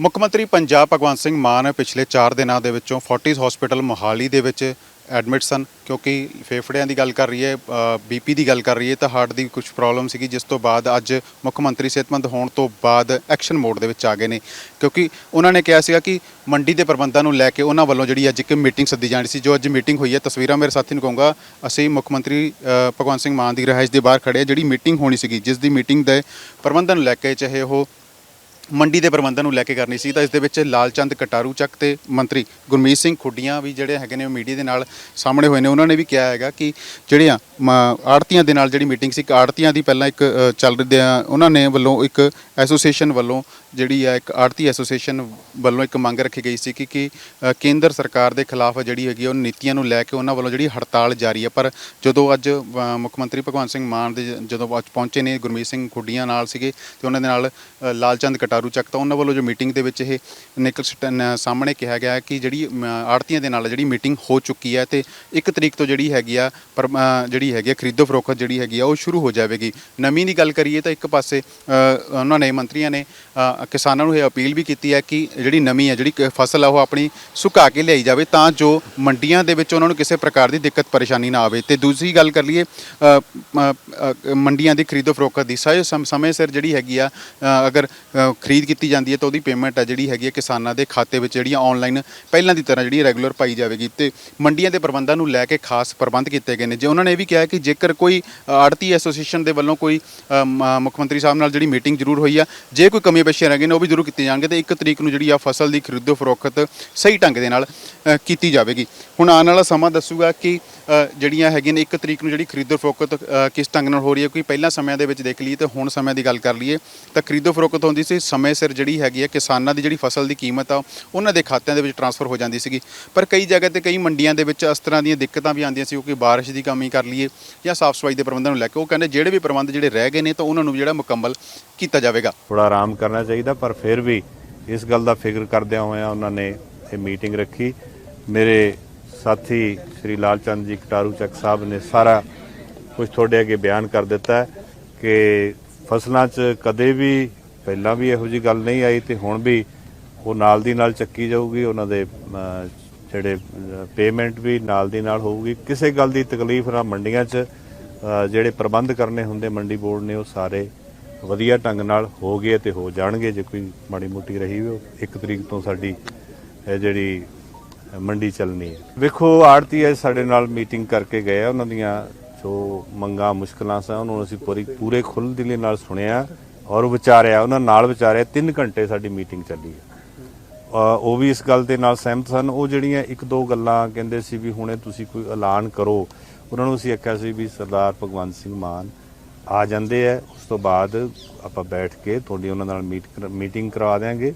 ਮੁੱਖ ਮੰਤਰੀ ਪੰਜਾਬ ਭਗਵੰਤ ਸਿੰਘ ਮਾਨ ਪਿਛਲੇ 4 ਦਿਨਾਂ ਦੇ ਵਿੱਚੋਂ ਫੋਰਟਿਸ ਹਸਪੀਟਲ ਮੋਹਾਲੀ ਦੇ ਵਿੱਚ ਐਡਮਿਟ ਸਨ, ਕਿਉਂਕਿ ਫੇਫੜਿਆਂ ਦੀ ਗੱਲ ਕਰ ਰਹੀ ਹੈ ਬੀਪੀ ਦੀ ਗੱਲ ਕਰ ਰਹੀ ਹੈ ਤਾਂ ਹਾਰਟ ਦੀ ਕੁਝ ਪ੍ਰੋਬਲਮ ਸੀਗੀ, ਜਿਸ ਤੋਂ ਬਾਅਦ ਅੱਜ ਮੁੱਖ ਮੰਤਰੀ ਸਿਹਤਮੰਦ ਹੋਣ ਤੋਂ ਬਾਅਦ ਐਕਸ਼ਨ ਮੋਡ ਦੇ ਵਿੱਚ ਆ ਗਏ ਨੇ। ਕਿਉਂਕਿ ਉਹਨਾਂ ਨੇ ਕਿਹਾ ਸੀਗਾ ਕਿ ਮੰਡੀ ਦੇ ਪ੍ਰਬੰਧਾਂ ਨੂੰ ਲੈ ਕੇ ਉਹਨਾਂ ਵੱਲੋਂ ਜਿਹੜੀ ਅੱਜ ਇੱਕ ਮੀਟਿੰਗ ਸੱਦੀ ਜਾਣੀ ਸੀ, ਜੋ ਅੱਜ ਮੀਟਿੰਗ ਹੋਈ ਹੈ। ਤਸਵੀਰਾਂ ਮੇਰੇ ਸਾਥੀ ਨੂੰ ਕਹੂੰਗਾ, ਅਸੀਂ ਮੁੱਖ ਮੰਤਰੀ ਭਗਵੰਤ ਸਿੰਘ ਮਾਨ ਦੀ ਰਿਹਾਇਸ਼ ਦੇ ਬਾਹਰ ਖੜੇ ਹਾਂ। ਜਿਹੜੀ ਮੀਟਿੰਗ ਹੋਣੀ ਸੀਗੀ, ਜਿਸ ਦੀ ਮੀਟਿੰਗ ਦੇ ਪ੍ਰਬੰਧਨ ਨੂੰ ਲੈ ਕੇ, ਚਾਹੇ ਉਹ ਮੰਡੀ ਦੇ ਪ੍ਰਬੰਧਨ ਨੂੰ ਲੈ ਕੇ ਕਰਨੀ ਸੀ ਤਾਂ ਇਸ ਦੇ ਵਿੱਚ ਲਾਲਚੰਦ ਕਟਾਰੂ ਚੱਕ ਤੇ ਮੰਤਰੀ ਗੁਰਮੀਤ ਸਿੰਘ ਖੁੱਡੀਆਂ ਵੀ ਜਿਹੜੇ ਹੈਗੇ ਨੇ ਮੀਡੀਆ ਦੇ ਨਾਲ ਸਾਹਮਣੇ ਹੋਏ ਨੇ। ਉਹਨਾਂ ਨੇ ਵੀ ਕਿਹਾ ਹੈਗਾ ਕਿ ਜਿਹੜੀਆਂ ਆੜਤੀਆਂ ਦੇ ਨਾਲ ਜਿਹੜੀ ਮੀਟਿੰਗ ਸੀ ਆੜਤੀਆਂ ਦੀ ਪਹਿਲਾਂ ਇੱਕ ਅ, ਚੱਲ ਰਹੀ ਉਹਨਾਂ ਨੇ ਵੱਲੋਂ ਇੱਕ ਐਸੋਸੀਏਸ਼ਨ ਵੱਲੋਂ ਜਿਹੜੀ ਹੈ ਇੱਕ ਆੜਤੀ ਐਸੋਸੀਏਸ਼ਨ ਵੱਲੋਂ ਇੱਕ ਮੰਗ ਰੱਖੀ ਗਈ ਸੀ ਕਿ ਕਿ ਕੇਂਦਰ ਸਰਕਾਰ ਦੇ ਖਿਲਾਫ ਜਿਹੜੀ ਹੈਗੀ ਆ, ਉਹ ਨੀਤੀਆਂ ਨੂੰ ਲੈ ਕੇ ਉਹਨਾਂ ਵੱਲੋਂ ਜਿਹੜੀ ਹੜਤਾਲ ਜਾਰੀ ਹੈ ਪਰ ਜਦੋਂ ਅੱਜ ਅ, ਮੁੱਖ ਮੰਤਰੀ ਭਗਵੰਤ ਸਿੰਘ ਮਾਨ ਦੇ ਜਦੋਂ ਪਹੁੰਚੇ ਨੇ ਗੁਰਮੀਤ ਸਿੰਘ ਖੁੱਡੀਆਂ ਨਾਲ ਸੀਗੇ ਤੇ ਉਹਨਾਂ ਦੇ ਨਾਲ ਲਾਲਚੰਦ ਕਟਾਰੂ ਚੱਕ ਤਾਂ ਉਹਨਾਂ ਵੱਲੋਂ ਜੋ ਮੀਟਿੰਗ ਦੇ ਵਿੱਚ ਇਹ ਨਿਕਲ ਸਟਨ ਸਾਹਮਣੇ ਕਿਹਾ ਗਿਆ ਕਿ ਜਿਹੜੀ ਆੜਤੀਆਂ ਦੇ ਨਾਲ ਜਿਹੜੀ ਮੀਟਿੰਗ ਹੋ ਚੁੱਕੀ ਹੈ ਤੇ ਇੱਕ ਤਰੀਕ ਤੋਂ ਜਿਹੜੀ ਹੈਗੀ ਆ ਪਰ ਜਿਹੜੀ ਹੈਗੀ ਆ ਖਰੀਦੋ ਫਰੋਖਤ ਜਿਹੜੀ ਹੈਗੀ ਆ ਉਹ ਸ਼ੁਰੂ ਹੋ ਜਾਵੇਗੀ ਨਵੀਂ ਦੀ ਗੱਲ ਕਰੀਏ ਤਾਂ ਇੱਕ ਪਾਸੇ ਉਹਨਾਂ ਨੇ ਮੰਤਰੀਆਂ ਨੇ ਕਿਸਾਨਾਂ ਨੂੰ ਇਹ ਅਪੀਲ ਵੀ ਕੀਤੀ ਹੈ ਕਿ ਜਿਹੜੀ ਨਵੀਂ ਹੈ ਜਿਹੜੀ ਕ- ਫਸਲ ਆ ਉਹ ਆਪਣੀ ਸੁਕਾ ਕੇ ਲਿਆਈ ਜਾਵੇ ਤਾਂ ਜੋ ਮੰਡੀਆਂ ਦੇ ਵਿੱਚ ਉਹਨਾਂ ਨੂੰ ਕਿਸੇ ਪ੍ਰਕਾਰ ਦੀ ਦਿੱਕਤ ਪਰੇਸ਼ਾਨੀ ਨਾ ਆਵੇ ਤੇ ਦੂਸਰੀ ਗੱਲ ਕਰ ਲਈਏ ਮੰਡੀਆਂ ਦੀ ਖਰੀਦੋ ਫਰੋਖਤ ਦੀ ਸਹੀ ਸਮੇਂ ਸਿਰ ਜਿਹੜੀ ਹੈਗੀ ਆ ਅਗਰ ਖਰੀਦ ਕੀਤੀ ਜਾਂਦੀ ਹੈ ਤਾਂ ਉਹਦੀ ਪੇਮੈਂਟ ਆ ਜਿਹੜੀ ਹੈਗੀ ਹੈ ਕਿਸਾਨਾਂ ਦੇ ਖਾਤੇ ਵਿੱਚ ਜਿਹੜੀਆਂ ਆਨਲਾਈਨ ਪਹਿਲਾਂ ਦੀ ਤਰ੍ਹਾਂ ਜਿਹੜੀ ਰੈਗੂਲਰ ਪਾਈ ਜਾਵੇਗੀ ਤੇ ਮੰਡੀਆਂ ਦੇ ਪ੍ਰਬੰਧਾਂ ਨੂੰ ਲੈ ਕੇ ਖਾਸ ਪ੍ਰਬੰਧ ਕੀਤੇ ਗਏ ਨੇ। ਜੇ ਉਹਨਾਂ ਨੇ ਇਹ ਵੀ ਕਿਹਾ ਕਿ ਜੇਕਰ ਕੋਈ ਆੜਤੀ ਐਸੋਸੀਏਸ਼ਨ ਦੇ ਵੱਲੋਂ ਕੋਈ ਅ, ਮੁੱਖ ਮੰਤਰੀ ਸਾਹਿਬ ਨਾਲ ਜਿਹੜੀ ਮੀਟਿੰਗ ਜ਼ਰੂਰ ਹੋਈ ਆ ਜੇ ਕੋਈ ਕਮੀ ਪੇਸ਼ੀਆਂ ਰਹਿ ਗਈਆਂ ਨੇ ਉਹ ਵੀ ਜ਼ਰੂਰ ਕੀਤੀਆਂ ਜਾਣਗੇ ਤੇ ਇੱਕ ਤਰੀਕ ਨੂੰ ਜਿਹੜੀ ਆ ਫਸਲ ਦੀ ਖਰੀਦੋ ਫਰੋਖਤ ਸਹੀ ਢੰਗ ਦੇ ਨਾਲ ਕੀਤੀ ਜਾਵੇਗੀ। ਹੁਣ ਆਉਣ ਵਾਲਾ ਸਮਾਂ ਦੱਸੂਗਾ ਕਿ ਜਿਹੜੀਆਂ ਹੈਗੀਆਂ ਨੇ ਇੱਕ ਤਰੀਕ ਨੂੰ ਜਿਹੜੀ ਖਰੀਦੋ ਫਰੋਖਤ ਕਿਸ ਢੰਗ ਨਾਲ ਹੋ ਰਹੀ ਹੈ ਕੋਈ ਪਹਿਲਾਂ ਸਮਿਆਂ ਦੇ ਵਿੱਚ ਦੇਖ ਲਈਏ ਤੇ ਹੁਣ ਸਮੇਂ ਦੀ ਗੱਲ ਕਰ ਲਈਏ ਤਾਂ ਖਰੀਦੋ ਫਰੋਖਤ ਹੁੰਦੀ ਸੀ ਸਮੇਂ ਸਿਰ ਜਿਹੜੀ ਹੈਗੀ ਹੈ ਕਿਸਾਨਾਂ ਦੀ ਜਿਹੜੀ ਫਸਲ ਦੀ ਕੀਮਤ ਆ, ਉਹਨਾਂ ਦੇ ਖਾਤਿਆਂ ਦੇ ਵਿੱਚ ਟਰਾਂਸਫਰ ਹੋ ਜਾਂਦੀ ਸੀਗੀ। ਪਰ ਕਈ ਜਗ੍ਹਾ ਤੇ ਕਈ ਮੰਡੀਆਂ ਦੇ ਵਿੱਚ ਇਸ ਤਰ੍ਹਾਂ ਦੀਆਂ ਦਿੱਕਤਾਂ ਵੀ ਆਉਂਦੀਆਂ ਸੀ ਕਿਉਂਕਿ ਬਾਰਿਸ਼ ਦੀ ਕਮੀ ਕਰ ਲਈਏ ਜਾਂ ਸਾਫ਼ ਸਫ਼ਾਈ ਦੇ ਪ੍ਰਬੰਧਾਂ ਨੂੰ ਲੈ ਕੇ। ਉਹ ਕਹਿੰਦੇ ਜਿਹੜੇ ਵੀ ਪ੍ਰਬੰਧ ਜਿਹੜੇ ਰਹਿ ਗਏ ਨੇ, ਤਾਂ ਉਹਨਾਂ ਨੂੰ ਵੀ ਜਿਹੜਾ ਮੁਕੰਮਲ ਕੀਤਾ ਜਾਵੇਗਾ। ਥੋੜਾ ਆਰਾਮ ਕਰਨਾ ਚਾਹੀਦਾ, ਪਰ ਫਿਰ ਵੀ ਇਸ ਗੱਲ ਦਾ ਫਿਕਰ ਕਰਦਿਆਂ ਹੋਇਆਂ ਉਹਨਾਂ ਨੇ ਇਹ ਮੀਟਿੰਗ ਰੱਖੀ। ਮੇਰੇ ਸਾਥੀ ਸ਼੍ਰੀ ਲਾਲਚੰਦ ਜੀ ਕਟਾਰੂ ਚੱਕ ਸਾਹਿਬ ਨੇ ਸਾਰਾ ਕੁਝ ਤੁਹਾਡੇ ਅੱਗੇ ਬਿਆਨ ਕਰ ਦਿੱਤਾ ਕਿ ਫਸਲਾਂ 'ਚ ਕਦੇ ਵੀ ਪਹਿਲਾਂ ਵੀ ਇਹੋ ਜੀ ਗੱਲ ਨਹੀਂ ਆਈ ਤੇ ਹੁਣ ਵੀ ਉਹ ਨਾਲ ਦੀ ਨਾਲ ਚੱਕੀ ਜਾਊਗੀ, ਉਹਨਾਂ ਦੇ ਜਿਹੜੇ ਪੇਮੈਂਟ ਵੀ ਨਾਲ ਦੀ ਨਾਲ ਹੋਊਗੀ। ਕਿਸੇ ਗੱਲ ਦੀ ਤਕਲੀਫ ਨਾ ਮੰਡੀਆਂ 'ਚ ਜਿਹੜੇ ਪ੍ਰਬੰਧ ਕਰਨੇ ਹੁੰਦੇ ਮੰਡੀ ਬੋਰਡ ਨੇ, ਉਹ ਸਾਰੇ ਵਧੀਆ ਢੰਗ ਨਾਲ ਹੋ ਗਏ ਤੇ ਹੋ ਜਾਣਗੇ, ਜੇ ਕੋਈ ਮਾੜੀ ਮੋਟੀ ਰਹੀ ਵੀ ਉਹ ਇੱਕ ਤਰੀਕ ਤੋਂ ਸਾਡੀ ਇਹ ਜਿਹੜੀ ਮੰਡੀ ਚੱਲਣੀ ਹੈ। ਵੇਖੋ ਆੜਤੀ ਅੱਜ ਸਾਡੇ ਨਾਲ ਮੀਟਿੰਗ ਕਰਕੇ ਗਏ ਆ, ਉਹਨਾਂ ਦੀਆਂ ਜੋ ਮੰਗਾਂ, ਮੁਸ਼ਕਲਾਂ ਸਨ ਨੂੰ ਅਸੀਂ ਪੂਰੀ, ਪੂਰੇ ਖੁੱਲ੍ਹ ਦਿਲੀ ਨਾਲ ਸੁਣਿਆ। ਔਰ ਉਹ ਵਿਚਾਰਿਆ ਉਹਨਾਂ ਨਾਲ ਵਿਚਾਰਿਆ 3 ਘੰਟੇ ਸਾਡੀ ਮੀਟਿੰਗ ਚੱਲੀ ਹੈ। ਉਹ ਵੀ ਇਸ ਗੱਲ ਦੇ ਨਾਲ ਸਹਿਮਤ ਸਨ। ਉਹ ਜਿਹੜੀਆਂ ਇੱਕ ਦੋ ਗੱਲਾਂ ਕਹਿੰਦੇ ਸੀ ਵੀ ਹੁਣੇ ਤੁਸੀਂ ਕੋਈ ਐਲਾਨ ਕਰੋ ਉਹਨਾਂ ਨੂੰ ਅਸੀਂ ਆਖਿਆ ਸੀ ਵੀ ਸਰਦਾਰ ਭਗਵੰਤ ਸਿੰਘ ਮਾਨ ਆ ਜਾਂਦੇ ਆ। ਉਸ ਤੋਂ ਬਾਅਦ ਆਪਾਂ ਬੈਠ ਕੇ ਤੁਹਾਡੀ ਉਹਨਾਂ ਨਾਲ ਮੀਟ ਮੀਟਿੰਗ ਕਰਵਾ ਦਿਆਂਗੇ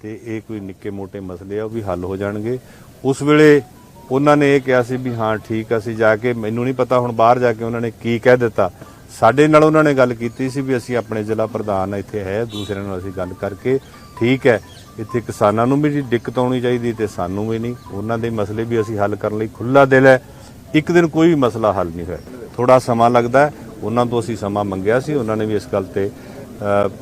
ਤੇ ਇਹ ਕੋਈ ਨਿੱਕੇ ਮੋਟੇ ਮਸਲੇ ਆ ਉਹ ਵੀ ਹੱਲ ਹੋ ਜਾਣਗੇ। ਉਸ ਵੇਲੇ ਉਹਨਾਂ ਨੇ ਇਹ ਕਿਹਾ ਸੀ ਵੀ ਹਾਂ ਠੀਕ ਆ, ਅਸੀਂ ਜਾ ਕੇ ਮੈਨੂੰ ਨਹੀਂ ਪਤਾ ਹੁਣ ਬਾਹਰ ਜਾ ਕੇ ਉਹਨਾਂ ਨੇ ਕੀ ਕਹਿ ਦਿੱਤਾ। ਸਾਡੇ ਨਾਲ ਉਹਨਾਂ ਨੇ ਗੱਲ ਕੀਤੀ ਸੀ ਵੀ ਅਸੀਂ ਆਪਣੇ ਜ਼ਿਲ੍ਹਾ ਪ੍ਰਧਾਨ ਇੱਥੇ ਹੈ ਦੂਸਰਿਆਂ ਨਾਲ ਅਸੀਂ ਗੱਲ ਕਰਕੇ ਠੀਕ ਹੈ। ਇੱਥੇ ਕਿਸਾਨਾਂ ਨੂੰ ਵੀ ਦਿੱਕਤ ਆਉਣੀ ਚਾਹੀਦੀ ਤੇ ਸਾਨੂੰ ਵੀ ਨਹੀਂ। ਉਹਨਾਂ ਦੇ ਮਸਲੇ ਵੀ ਅਸੀਂ ਹੱਲ ਕਰਨ ਲਈ ਖੁੱਲਾ ਦਿਲ ਹੈ। ਇੱਕ ਦਿਨ ਕੋਈ ਵੀ ਮਸਲਾ ਹੱਲ ਨਹੀਂ ਹੋਇਆ। ਥੋੜਾ ਸਮਾਂ ਲੱਗਦਾ ਉਹਨਾਂ ਤੋਂ ਅਸੀਂ ਸਮਾਂ ਮੰਗਿਆ ਸੀ। ਉਹਨਾਂ ਨੇ ਵੀ ਇਸ ਗੱਲ ਤੇ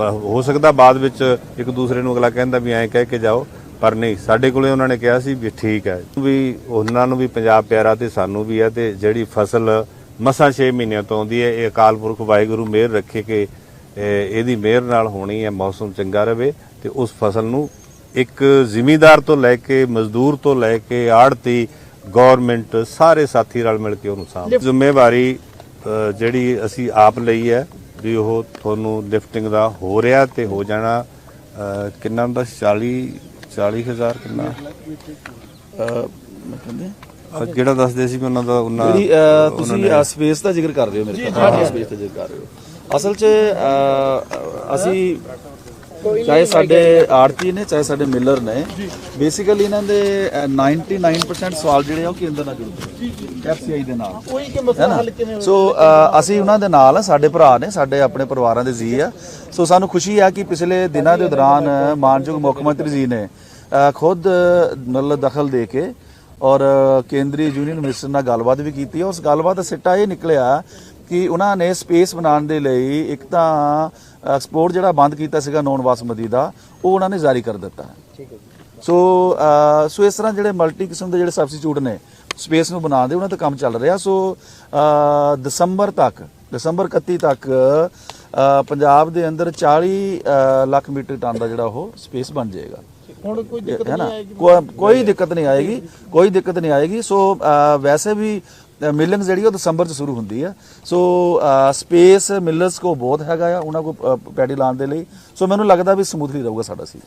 ਹੋ ਸਕਦਾ ਬਾਅਦ ਵਿੱਚ ਇੱਕ ਦੂਸਰੇ ਨੂੰ ਅਗਲਾ ਕਹਿੰਦਾ ਵੀ ਐਂ ਕਹਿ ਕੇ ਜਾਓ, ਪਰ ਨਹੀਂ। ਸਾਡੇ ਕੋਲੇ ਉਹਨਾਂ ਨੇ ਕਿਹਾ ਸੀ ਵੀ ਠੀਕ ਹੈ। ਵੀ ਉਹਨਾਂ ਨੂੰ ਵੀ ਪੰਜਾਬ ਪਿਆਰਾ ਤੇ ਸਾਨੂੰ ਵੀ ਹੈ ਤੇ ਜਿਹੜੀ ਫਸਲ ਮਸਾਂ 6 ਮਹੀਨਿਆਂ ਤੋਂ ਆਉਂਦੀ ਹੈ। ਇਹ ਅਕਾਲ ਪੁਰਖ ਵਾਹਿਗੁਰੂ ਮਿਹਰ ਰੱਖੇ ਕਿ ਇਹ- ਇਹਦੀ ਮਿਹਰ ਨਾਲ ਹੋਣੀ ਹੈ ਮੌਸਮ ਚੰਗਾ ਰਵੇ ਤੇ ਉਸ ਫਸਲ ਨੂੰ ਇੱਕ ਜ਼ਿਮੀਂਦਾਰ ਤੋਂ ਲੈ ਕੇ ਮਜ਼ਦੂਰ ਤੋਂ ਲੈ ਕੇ ਆੜਤੀ ਗਵਰਨਮੈਂਟ ਸਾਰੇ ਸਾਥੀ ਰਲ ਮਿਲ ਕੇ ਉਹਨੂੰ ਸਾਂਭ ਜ਼ਿੰਮੇਵਾਰੀ ਜਿਹੜੀ ਅਸੀਂ ਆਪ ਲਈ ਹੈ ਵੀ ਉਹ ਤੁਹਾਨੂੰ ਲਿਫਟਿੰਗ ਦਾ ਹੋ ਰਿਹਾ ਤੇ ਹੋ ਜਾਣਾ। ਕਿੰਨਾ ਹੁੰਦਾ? ਸੀ? 40 40000 ਕਿੰਨਾ? ਅ, ਜਿਹੜਾ ਦੱਸਦੇ ਸੀ ਵੀ ਉਹਨਾਂ ਦਾ ਉਹਨਾਂ ਜਿਹੜੀ ਅਹ, ਤੁਸੀਂ ਸਪੇਸ ਦਾ ਜ਼ਿਕਰ ਕਰ ਰਹੇ ਹੋ ਮੇਰੇ ਖਿਆਲ ਸਪੇਸ ਦਾ ਜ਼ਿਕਰ ਕਰ ਰਹੇ ਹੋ। ਅਸਲ 'ਚ ਅਹ, ਅਸੀਂ ਚਾਹੇ ਸਾਡੇ ਆੜਤੀ ਨੇ ਚਾਹੇ ਸਾਡੇ ਮਿਲਰ ਨੇ ਬੇਸਿਕਲੀ ਇਹਨਾਂ ਦੇ ਅਹ, 99% ਸਵਾਲ ਜਿਹੜੇ ਆ ਉਹ ਕੇਂਦਰ ਨਾਲ ਜੁੜਦੇ ਨੇ ਐਫਸੀਆਈ ਦੇ ਨਾਲ। ਕੋਈ ਕਿ ਮਸਲਾ ਹੱਲ ਕਿਵੇਂ ਸੋ ਅਹ, ਅਸੀਂ ਉਹਨਾਂ ਦੇ ਨਾਲ ਆ ਸਾਡੇ ਭਰਾ ਨੇ ਸਾਡੇ ਆਪਣੇ ਪਰਿਵਾਰਾਂ ਦੇ ਜੀ ਆ। ਸੋ ਸਾਨੂੰ ਖੁਸ਼ੀ ਆ ਕਿ ਪਿਛਲੇ ਦਿਨਾਂ ਦੇ ਦੌਰਾਨ ਮਾਨਯੋਗ ਮੁੱਖ ਮੰਤਰੀ ਜੀ ਨੇ ਅਹ, ਖੁਦ ਮਤਲਬ ਦਖਲ ਦੇ ਕੇ ਔਰ ਕੇਂਦਰੀ ਯੂਨੀਅਨ ਮਿਨਿਸਟਰ ਨਾਲ ਗੱਲਬਾਤ ਵੀ ਕੀਤੀ ਉਸ ਗੱਲਬਾਤ ਦਾ ਸਿੱਟਾ ਇਹ ਨਿਕਲਿਆ ਕਿ ਉਹਨਾਂ ਨੇ ਸਪੇਸ ਬਣਾਉਣ ਦੇ ਲਈ ਇੱਕ ਤਾਂ ਐਕਸਪੋਰਟ ਜਿਹੜਾ ਬੰਦ ਕੀਤਾ ਸੀਗਾ ਨੌਨ ਬਾਸਮਤੀ ਦਾ ਉਹ ਉਹਨਾਂ ਨੇ ਜਾਰੀ ਕਰ ਦਿੱਤਾ ਹੈ। ਠੀਕ ਹੈ ਸੋ ਸੋ ਇਸ ਤਰ੍ਹਾਂ ਜਿਹੜੇ ਮਲਟੀ ਕਿਸਮ ਦੇ ਜਿਹੜੇ ਸਬਸਟੀਟਿਊਟ ਨੇ ਸਪੇਸ ਨੂੰ ਬਣਾਉਣ ਦੇ ਉਹਨਾਂ ਤੇ ਕੰਮ ਚੱਲ ਰਿਹਾ। ਸੋ ਦਸੰਬਰ ਤੱਕ ਦਸੰਬਰ 31 ਤੱਕ ਪੰਜਾਬ ਦੇ ਅੰਦਰ 40 ਅਹ, ਲੱਖ ਮੀਟਰ ਟਨ ਦਾ ਜਿਹੜਾ ਉਹ ਸਪੇਸ ਬਣ ਜਾਏਗਾ। ਹੁਣ ਕੋਈ ਦਿੱਕਤ ਨਹੀਂ ਆਏਗੀ? ਕੋਈ ਦਿੱਕਤ ਨਹੀਂ ਆਏਗੀ ਕੋਈ ਦਿੱਕਤ ਨਹੀਂ ਆਏਗੀ। ਸੋ ਵੈਸੇ ਵੀ ਮਿਲਿੰਗ ਜਿਹੜੀ ਉਹ ਦਸੰਬਰ ਚ ਸ਼ੁਰੂ ਹੁੰਦੀ ਹੈ ਸੋ ਸਪੇਸ ਮਿਲਰਸ ਕੋ ਬਹੁਤ ਹੈਗਾ ਆ ਉਹਨਾਂ ਕੋ ਪੈਡੀ ਲਾਉਣ ਦੇ ਲਈ। ਸੋ ਮੈਨੂੰ ਲੱਗਦਾ ਵੀ ਸਮੂਥਲੀ ਰਹੂਗਾ ਸਾਡਾ ਸੀ